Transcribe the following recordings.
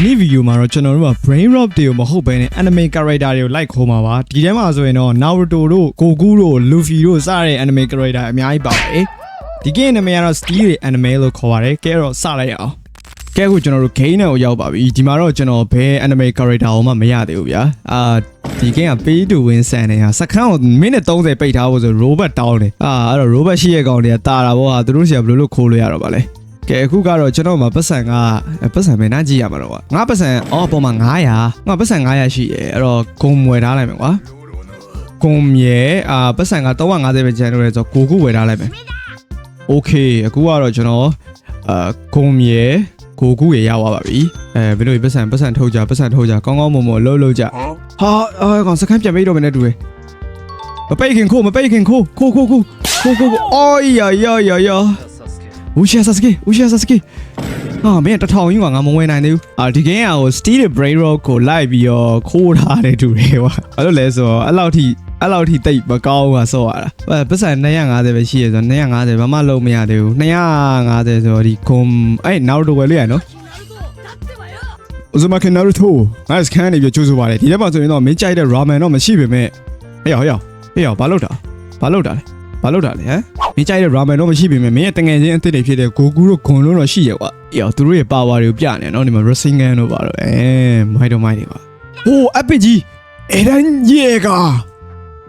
ဒီနေ့ဗီဒီယိုမှာတော့ကျွန်တော်တို့က brain rot တွေကိုမဟုတ်ဘဲနဲ့ anime character တွေကို like ခေါ်မှာပါဒီထဲမှာဆိုရင်တော့ Naruto တို့ Goku တို့ Luffy တို့စတဲ့ anime character အများကြီးပါပါတယ်ဒီ game anime ကတော့ steel တွေ anime လို့ခေါ်ပါတယ်ကဲတော့စလိုက်အောင်ကဲအခုကျွန်တော်တို့ game နဲ့ကိုရောက်ပါပြီဒီမှာတော့ကျွန်တော်ဘယ် anime character ကိုမှမရသေးဘူးဗျာအာဒီ game က pay to win ဆန်နေဟာစခန်းကိုမိနစ်30ပိတ်ထားဖို့ဆို robot တောင်းတယ်အာအဲ့တော့ robot ရှိရဲ့ကောင်တွေကတာတာဘောဟာသူတို့စီကဘယ်လိုလုပ်ခိုးလို့ရတော့ပါလဲ ကဲအခုကတော့ကျွန်တော်မှာပတ်စံကပတ်စံပဲနားကြည့်ရမှာတော့ကွာငါပတ်စံအော်ပေါ်မှာ900ငါပတ်စံ900ရှိရဲအဲ့တော့ဂုံမွယ်ထားလိုက်မယ်ကွာဂုံရဲအာပတ်စံက350ပဲကျန်တော့ရဲဆိုကိုကုဝယ်ထားလိုက်မယ်โอเคအခုကတော့ကျွန်တော်အာဂုံရဲကိုကုရရသွားပါပြီအဲဘယ်လိုပတ်စံပတ်စံထုတ်ကြပတ်စံထုတ်ကြကောင်းကောင်းမွန်မွန်လှုပ်လှုပ်ကြဟာအာကောင်စခန်းပြန်ပြီးတော့မနေတူတယ်မပိတ်ခင်ခိုးမပိတ်ခင်ခိုးခိုးခိုးခိုးခိုးခိုးအော်ယာယာယာယာ ဦးရှာဆာစကေဦးရှာဆာစကေဟာမင်းတထောင်ကြီးကငါမဝင်နိုင်သေးဘူးအာဒီကင်းကဟို steel brain rock ကိုလိုက်ပြီးတော့ခိုးထားတယ်တူတယ်ကွာအဲ့လိုလဲဆိုတော့အဲ့လောက်ထိအဲ့လောက်ထိတိတ်မကောင်းဘူးကဆော့ရတာအဲပတ်စံ250ပဲရှိရဆို250ဘာမှလုံးမရသေးဘူး250ဆိုတော့ဒီကွန်အဲ့နောက်တော့ဝယ်လို့ရနော်ဥစမခင်နာရူတိုငါစကန်နေပြကျိုးဆိုပါတယ်ဒီထဲမှာဆိုရင်တော့မင်းကြိုက်တဲ့ ramen တော့မရှိပေမဲ့ဟေ့ဟေ့ဟေ့ဘာလုပ်တာဘာလုပ်တာလဲ ဘာလုပ်တာလဲဟမ်မင်းကြိုက်တဲ့ ramen တော့မရှိပေမဲ့မင်းရဲ့တငယ်ချင်းအစ်စ်တွေဖြစ်တဲ့ Goku တို့ Gon တို့တော့ရှိရကွာ။အေးသူတို့ရဲ့ power တွေကိုပြနေနော်ဒီမှာ Rasengan တို့ပါတော့အဲမိုက်တော့မိုက်တွေကွာ။ဟို epic ကြီးအဲ့ဒါရေက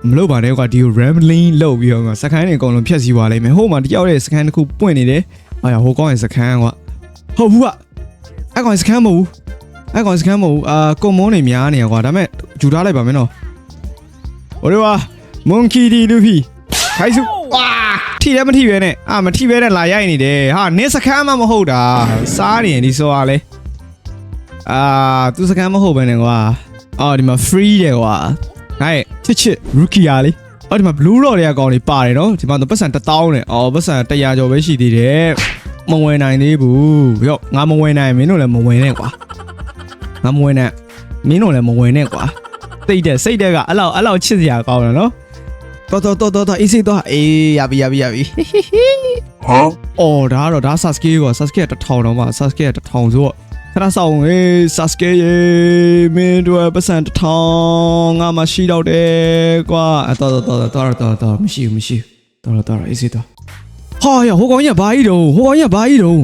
မလုပ်ပါနဲ့ကွာဒီကို rambling လုပ်ပြီးတော့စကန်တွေအကုန်လုံးဖြတ်စီသွားလိမ့်မယ်။ဟိုမှာတယောက်ရဲ့စကန်တစ်ခုပွင့်နေတယ်။အာဟိုကောင်းရဲ့စကန်ကွာ။ဟုတ်ဘူးကွာ။အဲ့ကောင်စကန်မဟုတ်ဘူး။အဲ့ကောင်စကန်မဟုတ်ဘူး။အာကွန်မွန်တွေများနေရကွာ။ဒါမဲ့ယူထားလိုက်ပါမယ်နော်။ဟိုလေပါ monkey D Luffy ခိုင်းစုဝါထိလည်းမထိပဲနဲ့အာမထိပဲနဲ့လာရိုက်နေတယ်ဟာနင်းစကမ်းမှမဟုတ်တာစားနေရင်ဒီဆိုရလဲအာသူစကမ်းမဟုတ်ပဲနဲ့ကွာအော်ဒီမှာ free တယ်ကွာဟဲ့ချစ်ချစ် rookie ရလေအော်ဒီမှာ blue rock တွေကကောင်းနေပါတယ်နော်ဒီမှာတော့ပတ်စံ1000နဲ့အော်ပတ်စံ100ကျော်ပဲရှိသေးတယ်မဝင်နိုင်သေးဘူးရော့ငါမဝင်နိုင်မင်းတို့လည်းမဝင်နဲ့ကွာငါမဝင်နဲ့မင်းတို့လည်းမဝင်နဲ့ကွာစိတ်တဲ့စိတ်တဲ့ကအဲ့လောက်အဲ့လောက်ချစ်စရာကောင်းတယ်နော် တော်တော်တော်တော်တော်အေးစိတော့အေးရပြီရပြီရပြီဟမ်အော်ဒါကတော့ဒါ Sasuke ကွာ Sasuke က1000တော့မှ Sasuke က1000ဆိုတော့ခဏဆောင်ဟေး Sasuke ရေမင်းတို့ပတ်စံ1000ငါမရှိတော့တယ်ကွာအတော်တော်တော်တော်တော်တော်မရှိဘူးမရှိဘူးတော်တော်တော်အေးစိတော့ဟာရဟိုကောင်ကြီးကဘာကြီးတုံးဟိုကောင်ကြီးကဘာကြီးတုံး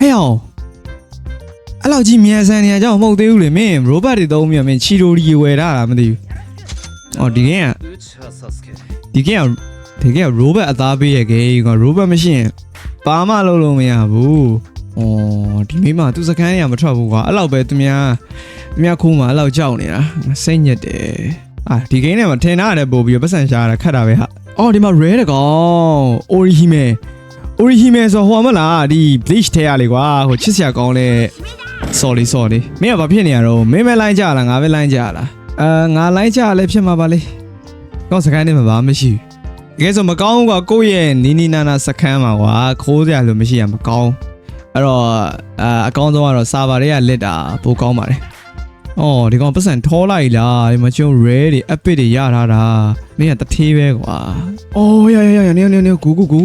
ဟဲ့အောင်အဲ့လောက်ကြီးမြန်ဆန်နေကြအောင်မဟုတ်သေးဘူးလေမင်း robot တွေသုံးပြီးမင်းချီရိုရီဝယ်တာလားမသိဘူး အော်ဒီကင်းကဒီကင်းကဒီကင်းက robot အသားပေးရခဲ့က robot မရှိရင်ဘာမှလုပ်လို့မရဘူး။အော်ဒီမိမသူစကန်ရမထွက်ဘူးကွာအဲ့လောက်ပဲသူများသူများခိုးမှအဲ့လောက်ကြောက်နေတာစိတ်ညစ်တယ်။အာဒီကင်းထဲမှာထင်ထားရတယ်ပို့ပြီးပတ်စံရှာရတာခတ်တာပဲဟာ။အော်ဒီမှာ rare တကောင် orihime orihime ဆိုဟိုမလားဒီ bleach ထဲရလေကွာဟိုချစ်စရာကောင်းတဲ့ sorry sorry မင်းကဘာဖြစ်နေရတော့မင်းပဲလိုင်းကြလားငါပဲလိုင်းကြလား အာငါလိုင်းကြလဲဖြစ်မှာပါလေကောင်းစကန်နေမှာဘာမှမရှိဘူးတကယ်ဆိုမကောင်းဘူးကွာကိုယ့်ရဲ့နီနီနာနာစကန်မှာကွာခိုးစရာလို့မရှိရမကောင်းအဲ့တော့အာအကောင်းဆုံးကတော့စာဘာတွေကလစ်တာပိုကောင်းပါတယ်အော်ဒီကောင်ပတ်စံထောလိုက်လားဒီမှာကျုံ rare တွေ epic တွေရထားတာမင်းကတထေးပဲကွာအော်ရရရရနေနေနေဂူဂူဂူ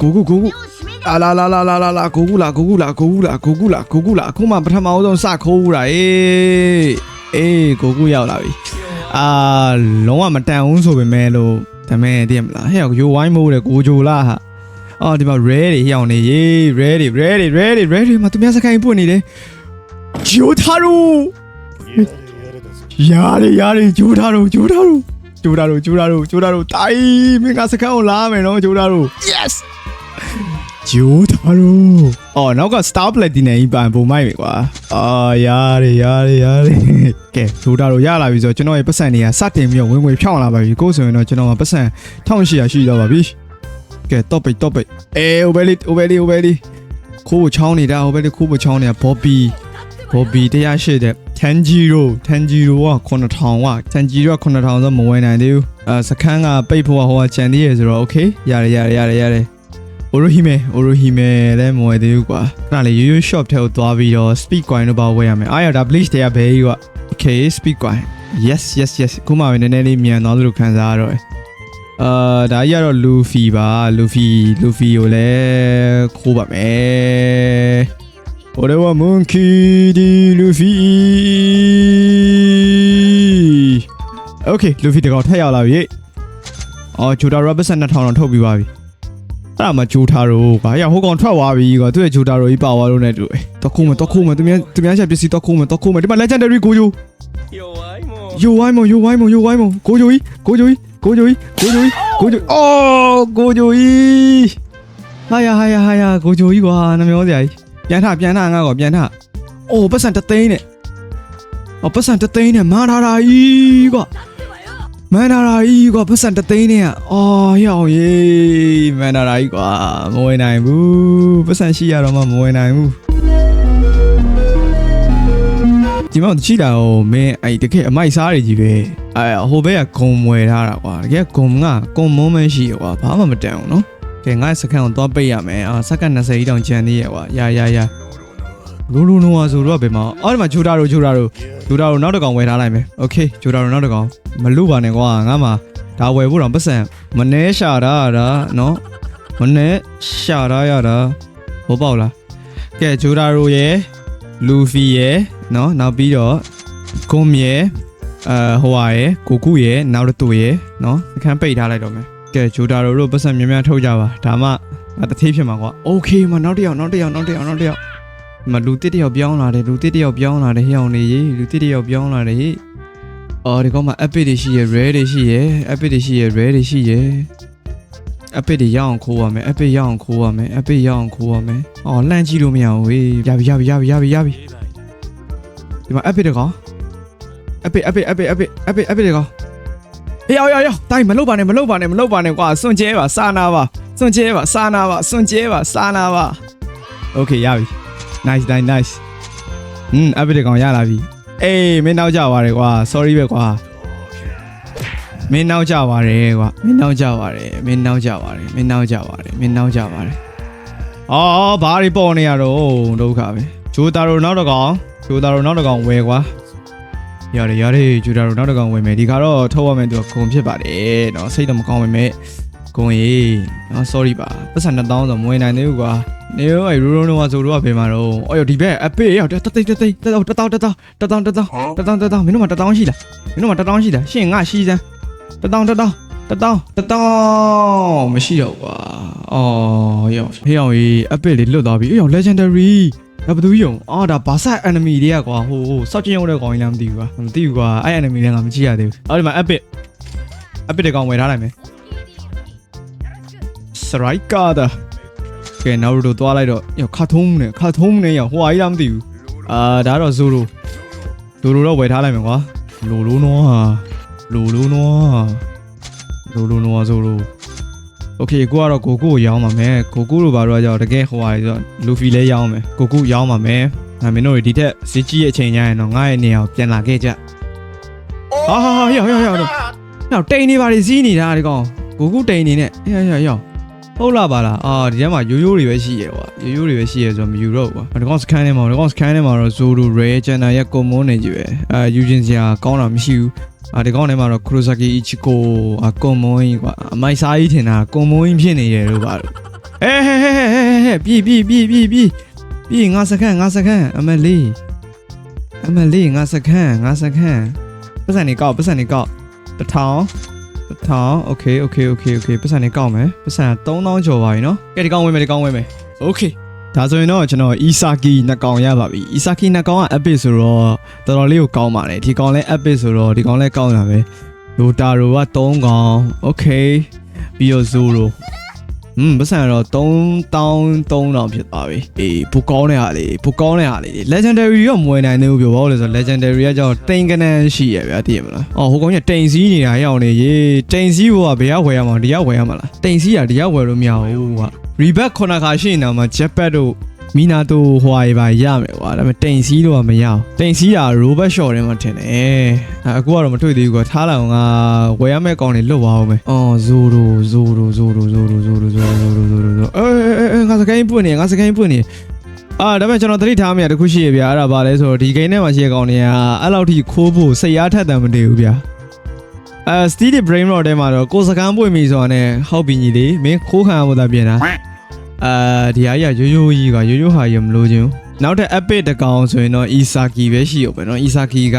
ဂူဂူဂူဂူအာလာလာလာလာလာလာဂူဂူလာဂူဂူလာဂူဂူလာဂူဂူလာဂူဂူလာအခုမှပထမအောင်ဆုံးစခိုးတာအေး အေးဂူဂူရောက်လာပြီအာလုံးဝမတန်ဘူးဆိုပေမဲ့လို့ဒါမဲ့တည်မလားဟဲ့ရိုဝိုင်းမိုးတယ်ကိုဂျိုလားဟာအော်ဒီမှာ rare တွေဟျောင်းနေရေ rare တွေ rare တွေ rare တွေ rare တွေမှာသူများစကိုင်းပွင့်နေတယ်ဂျိုထားရူရတယ်ရတယ်ဂျိုထားရူဂျိုထားရူဂျိုထားရူဂျိုထားရူဂျိုထားရူတိုင်မင်းကစကန်ကိုလာမယ်နော်ဂျိုထားရူ yes ဂျိုထားရူအော်နောက်က star platinum ကြီးပန်ပုံမိုက်ပြီကွာအာရတယ်ရတယ်ရတယ်ကဲဂျိုထားရူရလာပြီဆိုတော့ကျွန်တော်ရဲ့ပတ်စံတွေကစတင်ပြီးတော့ဝင်ဝင်ဖြောင်းလာပါပြီကိုယ်ဆိုရင်တော့ကျွန်တော်ကပတ်စံ1800ရှိတော့ပါပြီကဲ top ပိတ် top ပိတ်အေး overly overly overly ခိုးချောင်းနေတာ overly ခိုးချောင်းနေတာ bobby ဘော်ဘီတရားရှိတဲ့တန်ဂျီရိုတန်ဂျီရိုက9000ကတန်ဂျီရိုက9000ဆိုမဝင်နိုင်သေးဘူးအဲစခန်းကပိတ်ဖို့ကဟိုကကြံသေးရဆိုတော့ okay ရတယ်ရတယ်ရတယ်ရတယ် အိုရိုဟီမေအိုရိုဟီမေလည်းမဝယ်သေးဘူးကွာခဏလေးရိုးရိုး shop ထဲကိုသွားပြီးတော့ speed coin တော့ပါဝယ်ရမယ်အားရဒါ bleach တွေကဘယ်ကြီးကွာ okay speed coin yes yes yes ခုမှပဲနည်းနည်းလေးမြန်သွားသလိုခံစားရတော့အာဒါကြီးကတော့ Luffy ပါ Luffy Luffy ကိုလည်းခိုးပါမယ် Orewa Monkey di Luffy Okay Luffy တကောင်ထက်ရောက်လာပြီ။အော် Jota Robertson 2000တော့ထုတ်ပြီးပါပြီ။ အဲ့ဒါမှဂျိုတာရိုဘာရဟိုကောင်ထွက်သွားပြီကွာသူ့ရဲ့ဂျိုတာရိုကြီးပါသွားလို့ ਨੇ တူတယ်တော့ခုမတော့ခုမသူများသူများချက်ပစ္စည်းတော့ခုမတော့ခုမဒီမှာ legendary ကိုဂျိုယိုဝိုင်းမယိုဝိုင်းမယိုဝိုင်းမကိုဂျိုကြီးကိုဂျိုကြီးကိုဂျိုကြီးကိုဂျိုကြီးကိုဂျိုအော်ကိုဂျိုကြီးဟာယာဟာယာဟာယာကိုဂျိုကြီးကွာနမျောစရာကြီးပြန်ထပြန်ထငါ့ကောပြန်ထအိုးပတ်စံတသိန်းနဲ့အော်ပတ်စံတသိန်းနဲ့မာထားတာကြီးကွာ မန်နာရာကြီးကွာပတ်စံတသိန်းနဲ့အော်ဟျောင်ရေးမန်နာရာကြီးကွာမဝင်နိုင်ဘူးပတ်စံရှိရတော့မှမဝင်နိုင်ဘူးဒီမောင်ချိတာဟိုမင်းအဲ့တကယ်အမိုက်စားတွေကြီးပဲအဲ့ဟိုဘက်ကဂုံမွယ်ထားတာကွာတကယ်ဂုံကဂုံမုံမရှိရကွာဘာမှမတန်ဘူးနော်ကဲငါစကန်ကိုသွားပိတ်ရမယ်အာစကန်20တောင်ကျန်သေးရကွာရရရ လူလူနိုဝါဆိုတော့ဘယ်မှာအော်ဒီမှာဂျူတာရိုဂျူတာရိုဂျူတာရိုနောက်တစ်ကောင်ဝယ်ထားလိုက်မယ်โอเคဂျူတာရိုနောက်တစ်ကောင်မလူပါနဲ့ကွာငါမှဒါဝယ်ဖို့တော့ပတ်စံမနှဲရှာတာတာနော်မနှဲရှာတာရတာဟောပေါ့လားကဲဂျူတာရိုရဲ့လူဖီရဲ့နော်နောက်ပြီးတော့ဂွန်မြရဲ့အဲဟိုဟာရဲ့ကိုကုရဲ့နောက်တစ်သူရဲ့နော်အခန်းပိတ်ထားလိုက်တော့မယ်ကဲဂျူတာရိုတို့ပတ်စံများများထုတ်ကြပါဒါမှတသေးဖြစ်မှာကွာโอเคမနောက်တစ်ယောက်နောက်တစ်ယောက်နောက်တစ်ယောက်နောက်တစ်ယောက် ဒီ မှာလူတစ်တစ်ယောက်ပြောင်းလာတယ်လူတစ်တစ်ယောက်ပြောင်းလာတယ်ဟျောင်းနေရေလူတစ်တစ်ယောက်ပြောင်းလာတယ်ဟေ့အော်ဒီကောင်မှာ epic တွေရှိရယ် rare တွေရှိရယ် epic တွေရှိရယ် rare တွေရှိရယ် epic တွေရအောင်ခိုးရမယ် epic ရအောင်ခိုးရမယ် epic ရအောင်ခိုးရမယ်အော်လှမ်းကြည့်လို့မရဘူးဝေးရပြီရပြီရပြီရပြီရပြီဒီမှာ epic တကောင် epic epic epic epic epic epic တကောင်အေးရောက်ရောက်ရောက်တိုင်းမလုပ်ပါနဲ့မလုပ်ပါနဲ့မလုပ်ပါနဲ့ကွာစွန့်ကျဲပါစာနာပါစွန့်ကျဲပါစာနာပါစွန့်ကျဲပါစာနာပါ okay ရပြီ nice nice nice อืม update ကောင်ရလာပြီအေးမင်းနောက်ကြပါရယ်ကွာ sorry ပဲကွာမင်းနောက်ကြပါရယ်ကွာမင်းနောက်ကြပါရယ်မင်းနောက်ကြပါရယ်မင်းနောက်ကြပါရယ်မင်းနောက်ကြပါရယ်အော်ဘာတွေပေါ်နေရတော့ဒုက္ခပဲဂျိုတာရိုနောက်တစ်ကောင်ဂျိုတာရိုနောက်တစ်ကောင်ဝယ်ကွာရတယ်ရတယ်ဂျိုတာရိုနောက်တစ်ကောင်ဝယ်မယ်ဒီခါတော့ထုတ်ရမယ်သူကဂုံဖြစ်ပါတယ်เนาะစိတ်တော့မကောင်းပါမဲ့ ကိုရေနော် sorry ပါပတ်စံ2000ဆိုမဝင်နိုင်သေးဘူးကွာနေရောအဲ့ရူရုံးတော့ဆိုတော့ဘယ်မှာတော့အော်ဒီဘက်အပေးရောက်တသိတသိတသောတသောတသောတသောတသောတသောတသောမင်းတို့မှာတသောရှိလားမင်းတို့မှာတသောရှိလားရှင်ငါရှိစမ်းတသောတသောတသောတသောမရှိတော့ကွာအော်ရောဖေးအောင်ကြီးအပစ်လေးလွတ်သွားပြီအေးရော legendary ဒါဘသူယုံအော်ဒါဘာဆက် enemy တွေကကွာဟိုစောက်ကျင်ရုံတဲ့ကောင်ကြီးလားမသိဘူးကွာမသိဘူးကွာအဲ့ enemy လည်းငါမကြည့်ရသေးဘူးအော်ဒီမှာအပစ်အပစ်တကောင်ဝယ်ထားလိုက်မယ် striker da ကဲနောက်တို့သွားလိုက်တော့ရောခါထုံးနဲ့ခါထုံးနဲ့ရောဟိုဟာကြီးလားမသိဘူးအာဒါတော့ဇိုရိုဇိုရိုတော့ဝယ်ထားလိုက်မယ်ကွာလိုလိုနော်ဟာလိုလိုနော်ဟာလိုလိုနော်ဇိုရိုโอเคကိုကတော့ကိုကိုကိုရောင်းပါမယ်ကိုကိုတို့ဘာလို့ကြောက်တကယ်ဟိုဟာဆိုလူဖီလဲရောင်းမယ်ကိုကိုရောင်းပါမယ်ဒါမင်းတို့တွေဒီထက်စစ်ကြီးရဲ့အချိန်ကျရင်တော့ငါ့ရဲ့နေရာကိုပြန်လာခဲ့ကြဟာဟာဟာရောက်ရောက်ရောက်တော့ရောက်တိန်နေပါလေစီးနေတာဒီကောင်ကိုကိုတိန်နေနဲ့ရောက်ရောက်ရောက် ဟုတ်လားပါလားအာဒီထဲမှာရိုးရိုးတွေပဲရှိရကွာရိုးရိုးတွေပဲရှိရဆိုတော့မယူတော့ဘူးကွာဒီကောင်စကန်ထဲမှာဒီကောင်စကန်ထဲမှာတော့ Zoro Rare Channel ရဲ့ common နေကြီးပဲအာယူခြင်းစရာကောင်းတာမရှိဘူးအာဒီကောင်ထဲမှာတော့ Kurosaki Ichiko အာ common ကြီးကွာအမိုက်စားကြီးထင်တာ common ကြီးဖြစ်နေတယ်လို့ပါလို့အဲဟဲဟဲဟဲဟဲဟဲပြီပြီပြီပြီပြီပြီငါစကန်ငါစကန်အမလေးအမလေးငါစကန်ငါစကန်ပတ်စံနေကောက်ပတ်စံနေကောက်တစ်ထောင်တစ် ထောင် okay okay okay okay ပတ်စံနေကောက်မယ်ပတ်စံ3000ကျော်ပါပြီနော်ကဲဒီကောင်ဝင်မယ်ဒီကောင်ဝင်မယ် okay ဒါဆိုရင်တော့ကျွန်တော် Isaki နှစ်ကောင်ရပါပြီ Isaki နှစ်ကောင်က epic ဆိုတော့တော်တော်လေးကိုကောင်းပါတယ်ဒီကောင်လည်း epic ဆိုတော့ဒီကောင်လည်းကောင်းတာပဲ Lotaro က3ကောင် okay ပြီးတော့ Zoro อืมပတ်စံတော့3000ဖြစ်သွားပြီအေးပူကောင်းတဲ့ဟာလေးပူကောင်းတဲ့ဟာလေး legendary ရောမဝင်နိုင်သေးဘူးပြောပါဦးလေဆို legendary ကကြောင့်တိန်ကနန်းရှိရဗျာသိရမလားအော်ဟိုကောင်ကတိန်စည်းနေတာရောက်နေရေတိန်စည်းဘောကဘယ်ရောက်ဝယ်ရမှာဒီရောက်ဝယ်ရမှာလားတိန်စည်းကဒီရောက်ဝယ်လို့မရဘူးကွာ reback ခုနခါရှိနေတာမှာ jetpack တို့ မီနာတိုဟွာရပါရမယ်ကွာဒါပေမဲ့တိန်စည်းတော့မရအောင်တိန်စည်းက robot shot ထဲမှာထင်တယ်အခုကတော့မတွေ့သေးဘူးကွာထားလိုက်အောင်ကဝယ်ရမယ့်ကောင်တွေလွတ်သွားအောင်ပဲအော် zoro zoro zoro zoro zoro zoro zoro zoro အေးအေးအေးငါစကိုင်းပွင့်နေငါစကိုင်းပွင့်နေအာဒါပေမဲ့ကျွန်တော်သတိထားမိရတခုရှိရဗျာအဲ့ဒါဘာလဲဆိုတော့ဒီ game ထဲမှာရှိတဲ့ကောင်တွေကအဲ့လောက်ထိခိုးဖို့စိတ်အားထက်တယ်မတည်ဘူးဗျာအဲ Steve Brain Rot ထဲမှာတော့ကိုယ်စကမ်းပွင့်ပြီဆိုတာနဲ့ဟောက်ပြီညီလေးမင်းခိုးခံရမှသာပြင်တာ အာဒီဟာကြီးကရိုးရိုးကြီးကရိုးရိုးဟာကြီးမလို့ချင်း နောက်ထပ် epic တကောင်ဆိုရင်တော့ Isaki ပဲရှိရပဲเนาะ Isaki က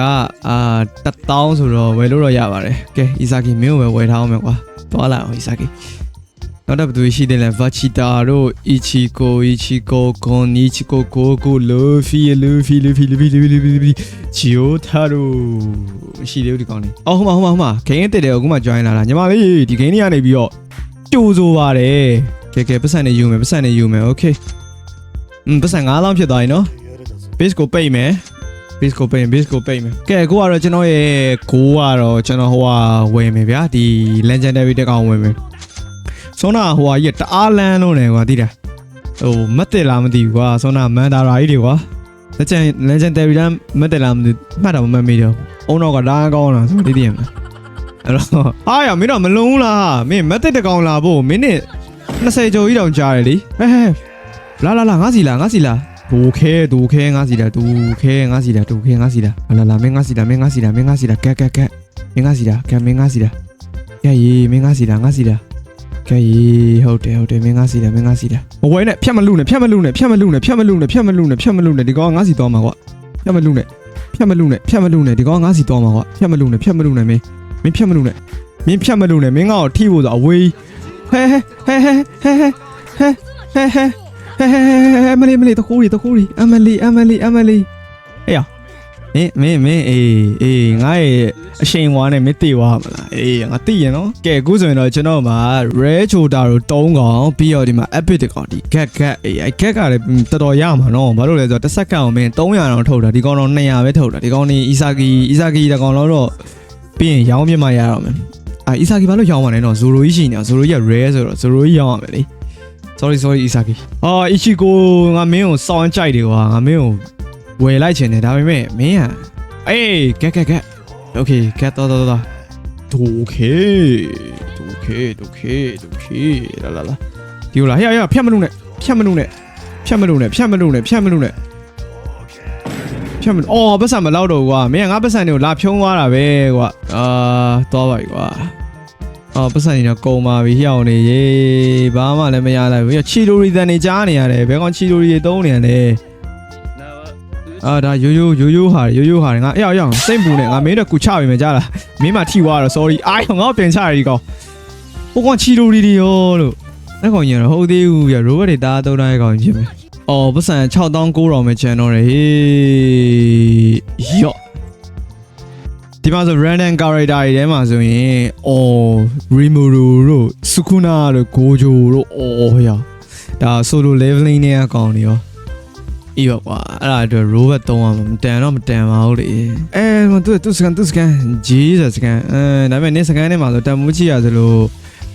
အာ1000ဆိုတော့ဝယ်လို့တော့ရပါတယ်ကဲ Isaki မင်းကိုပဲဝယ်ထားအောင်မယ်ကွာသွားလာအောင် Isaki နောက်တော့ဘယ်သူရှိသေးလဲ Vachita တို့ Ichigo Ichigo Gon Ichigo Goku Luffy Luffy Luffy Luffy Luffy Luffy Luffy Gyotaro ရှိသေးဘူးဒီကောင်လေးအော်ဟိုမှာဟိုမှာဟိုမှာဂိမ်းအစ်တဲ့အခုမှ join လာတာညီမလေးဒီဂိမ်းလေးကနေပြီးတော့ကြိုးဆိုပါတယ် ကဲကဲပတ်စံနေယူမယ်ပတ်စံနေယူမယ် okay อืมပတ်စံ9000ဖြစ်သွားပြီနော် base ကိုပိတ်မယ် base ကိုပိတ်ရင် base ကိုပိတ်မယ်ကဲအခုကတော့ကျွန်တော်ရဲ့ goal ကတော့ကျွန်တော်ဟိုဟာဝယ်မယ်ဗျာဒီ legendary တက်ကောင်ဝယ်မယ်ဆောနာဟိုဟာကြီးကတအားလန်းလို့နေကွာသိတာဟိုမတ်တယ်လားမသိဘူးကွာဆောနာမန်ဒါရာကြီးတွေကွာ legend legendary တန်းမတ်တယ်လားမသိမှတ်တော့မမှတ်မိတော့အုံတော့ကဒါကောင်းလားဆိုသိသိရမလားအဲ့တော့ဟာရမင်းတော့မလုံးဘူးလားမင်းမတ်တယ်တကောင်လာဖို့မင်းနဲ့ 20ကျော်ကြီးတောင်ကြားတယ်လीဟဲဟဲလာလာလာငါစီလာငါစီလာဒူခဲဒူခဲငါစီတာဒူခဲငါစီတာဒူခဲငါစီတာလာလာမင်းငါစီတာမင်းငါစီတာမင်းငါစီတာကဲကဲကဲမင်းငါစီတာကဲမင်းငါစီတာကဲရေမင်းငါစီတာငါစီတာကဲရေဟုတ်တယ်ဟုတ်တယ်မင်းငါစီတာမင်းငါစီတာမဝဲနဲ့ဖြတ်မလူနဲ့ဖြတ်မလူနဲ့ဖြတ်မလူနဲ့ဖြတ်မလူနဲ့ဖြတ်မလူနဲ့ဖြတ်မလူနဲ့ဒီကောင်ငါစီသွားမှာကွာဖြတ်မလူနဲ့ဖြတ်မလူနဲ့ဖြတ်မလူနဲ့ဒီကောင်ငါစီသွားမှာကွာဖြတ်မလူနဲ့ဖြတ်မလူနဲ့မင်းမင်းဖြတ်မလူနဲ့မင်းဖြတ်မလူနဲ့မင်းငါ့ကိုထိဖို့ဆိုအဝေး ဟဲဟဲဟဲဟဲဟဲဟဲဟဲဟဲဟဲဟဲဟဲဟဲမလေးမလေးတခိုးရီတခိုးရီအမလီအမလီအမလီအေးရမင်းမင်းမင်းအေးအေးငါရဲ့အရှိန်ဝါနဲ့မင်းတေသွားမလားအေးငါသိရင်နော်ကဲအခုဆိုရင်တော့ကျွန်တော်မှာ rare chota တို့3កောင်ပြီးတော့ဒီမှာ epic တကောင်ဒီ get get အေးအဲ get ကလည်းတော်တော်ရမှာနော်ဘာလို့လဲဆိုတော့တစ်စက္ကန့်အောင်မင်း300တောင်ထုတ်တာဒီကောင်တော့200ပဲထုတ်တာဒီကောင်နေ Isaki Isaki တကောင်တော့ပြီးရင်ရောင်းပြမရတော့မယ် အာ Isaki ဘာလို့ရောင်းမှာလဲနော် Zoro ကြီးရှိနေတာ Zoro ကြီးက rare ဆိုတော့ Zoro ကြီးရောင်းရမယ်လေ sorry sorry Isaki အော် Ichigo ငါမင်းကိုစောင်းကြိုက်တယ်ကွာငါမင်းကိုဝယ်လိုက်ချင်တယ်ဒါပေမဲ့မင်းอ่ะအေးကက်ကက်ကက် okay ကက်တော့တော့တော့ဒိုခေဒိုခေဒိုခေဒိုခေလာလာလာဒီလိုလားဟဲ့ဟဲ့ဖြတ်မလို့နဲ့ဖြတ်မလို့နဲ့ဖြတ်မလို့နဲ့ဖြတ်မလို့နဲ့ဖြတ်မလို့နဲ့ဖြတ်မလို့အော်ပတ်စံမလောက်တော့ကွာမင်းကငါပတ်စံတွေကိုလာဖြုံးသွားတာပဲကွာအာသွားပါပြီကွာ အော်ပတ်စံနေတော့ကုံပါပြီဟျောင်းနေရေဘာမှလည်းမရလိုက်ဘူးချီလိုရီတန်နေကြားနေရတယ်ဘယ်ကောင်ချီလိုရီတုံးနေရလဲအာဒါရိုးရိုးရိုးရိုးဟာရိုးရိုးဟာငါအေးအောင်စိတ်ပူနေငါမင်းတို့ကူချပြီမကြလားမင်းမထိသွားတော့ sorry အားငါ့ပြန်ချရဒီကောင်ဟိုကောင်ချီလိုရီတွေရောလို့အဲ့ကောင်ကြီးတော့ဟုတ်သေးဘူးပြရိုဘတ်တွေတားသုံးတိုင်းကောင်ဖြစ်မယ်အော်ပတ်စံ6000 9000ပဲချန်တော့တယ်ဟေးယော့ ဒီမှာဆို random character တွေထဲမှာဆိုရင်အော် Rimuru တို့ Sukuna တို့ Gojo တို့အော်ဟေ့ဒါ solo leveling နဲ့အကောင်တွေရောအေးပါကွာအဲ့ဒါအတွက် robot သုံးရမှာမတန်တော့မတန်ပါဘူးလေအဲမသူသူစကန်သူစကန် Jesus စကန်အဲဒါပေမဲ့နေစကန်ထဲမှာဆိုတန်မိုးချီရဆိုလို့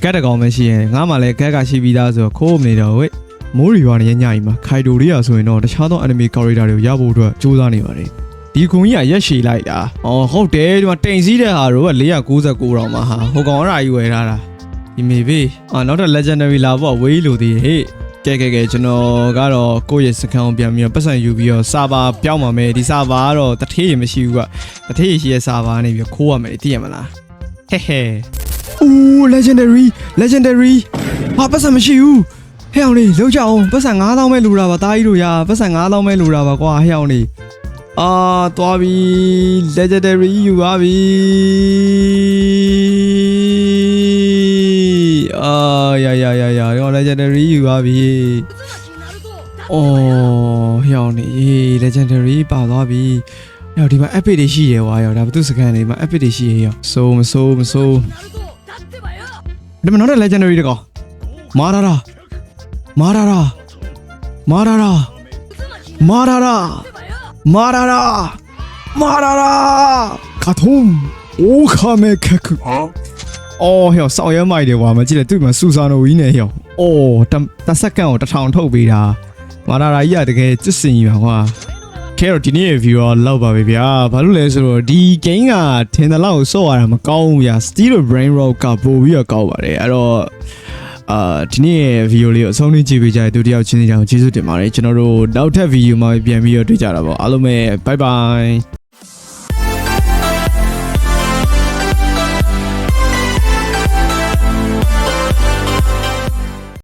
ကတ်တကောင်ပဲရှိရင်ငါမှလည်းကတ်ကရှိပြီးသားဆိုတော့ခိုးမနေတော့ဝေးမိုးရီရွာနေညညကြီးမှာခိုင်တိုလေးရဆိုရင်တော့တခြားသော enemy character တွေကိုရဖို့အတွက်စူးစမ်းနေပါတယ် ဒီကုံကြီးကရက်ရှည်လိုက်တာ။အော်ဟုတ်တယ်ဒီမှာတိမ်စည်းတဲ့ဟာတို့က499တောင်မှဟာဟိုကောင်အရာကြီးဝယ်ထားတာ။ဒီမေဘေးအော်နောက်တော့ legendary လာပေါ့ဝေးလို့သေးဟေ့။ကဲကဲကဲကျွန်တော်ကတော့ကိုယ့်ရဲ့စကန်ကိုပြန်ပြီးတော့ပတ်စံယူပြီးတော့စာဘာပြောင်းပါမယ်ဒီစာဘာကတော့တထေးရမရှိဘူးကတထေးရရှိရဲ့စာဘာနေပြီးခိုးရမယ်လေသိရမလားဟဲဟဲ။အိုး legendary legendary ဟာပတ်စံမရှိဘူးဟဲ့အောင်လေးလောက်ကြအောင်ပတ်စံ9000ပဲလူတာပါတားကြီးတို့ရာပတ်စံ9000ပဲလူတာပါကွာဟဲ့အောင်လေး အာသွားပြီ legendary ယူပါပြီအာရရရရရော legendary ယူပါပြီအော်ဟျောင်းနေ legendary ပါသွားပြီဟျောဒီမှာ epic တွေရှိရွာရောဒါဘသူစကန်တွေမှာ epic တွေရှိရရောဆိုးမဆိုးမဆိုးဒီမှာနောက်တဲ့ legendary တကောမာရာရာမာရာရာမာရာရာမာရာရာ မာရာရာမာရာရာကာထုံအိုခါမဲခက်ခုအော်ဟဲ့စောင်းရဲမိုက်တယ်ကွာမကြည့်လေသူ့မှာစူဆာနိုဝီးနေဟဲ့အော်တစက္ကန့်ကိုတစ်ထောင်ထုတ်ပေးတာမာရာရာကြီးကတကယ်စစ်စင်ကြီးပါကွာခဲတော့ဒီနေ့ရဲ့ view တော့လောက်ပါပဲဗျာဘာလို့လဲဆိုတော့ဒီ game ကထင်တယ်လို့စော့ရတာမကောင်းဘူးဗျာ Steel Brain Rock ကပို့ပြီးတော့ကောင်းပါတယ်အဲ့တော့ အာဒီနေ့ရဲ့ video လေးကိုအဆုံးထိကြည့်ပေးကြတဲ့ဒုတိယချင်းစီတောင်ကျေးဇူးတင်ပါတယ်ကျွန်တော်တို့နောက်ထပ် video မှာပြန်ပြီးတော့တွေ့ကြတာပေါ့အားလုံးပဲ bye bye